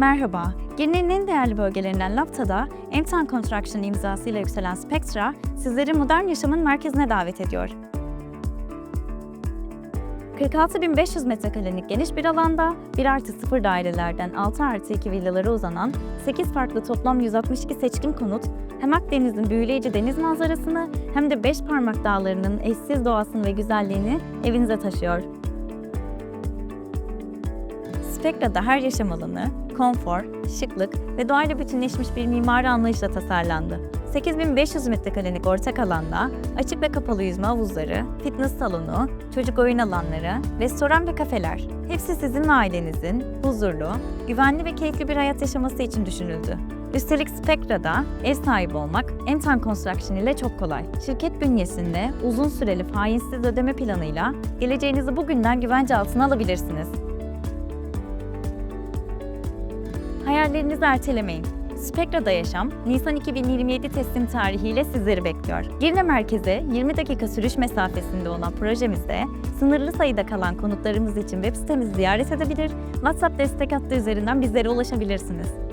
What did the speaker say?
Merhaba, Girne'nin en değerli bölgelerinden Lapta'da Emtan Construction imzasıyla yükselen Spectra, sizleri modern yaşamın merkezine davet ediyor. 46.500 metrekarelik geniş bir alanda 1 artı 0 dairelerden 6 artı 2 villalara uzanan 8 farklı toplam 162 seçkin konut hem Akdeniz'in büyüleyici deniz manzarasını hem de beş parmak dağlarının eşsiz doğasını ve güzelliğini evinize taşıyor. Spectra'da her yaşam alanı, konfor, şıklık ve doğayla bütünleşmiş bir mimari anlayışla tasarlandı. 8500 metrekarelik ortak alanda açık ve kapalı yüzme havuzları, fitness salonu, çocuk oyun alanları, restoran ve kafeler. Hepsi sizin ve ailenizin huzurlu, güvenli ve keyifli bir hayat yaşaması için düşünüldü. Üstelik Spectra'da ev sahibi olmak Entan Construction ile çok kolay. Şirket bünyesinde uzun süreli faizsiz ödeme planıyla geleceğinizi bugünden güvence altına alabilirsiniz. Hayallerinizi ertelemeyin. Spectra'da yaşam, Nisan 2027 teslim tarihiyle sizleri bekliyor. Girne merkeze 20 dakika sürüş mesafesinde olan projemizde sınırlı sayıda kalan konutlarımız için web sitemizi ziyaret edebilir, WhatsApp destek hattı üzerinden bizlere ulaşabilirsiniz.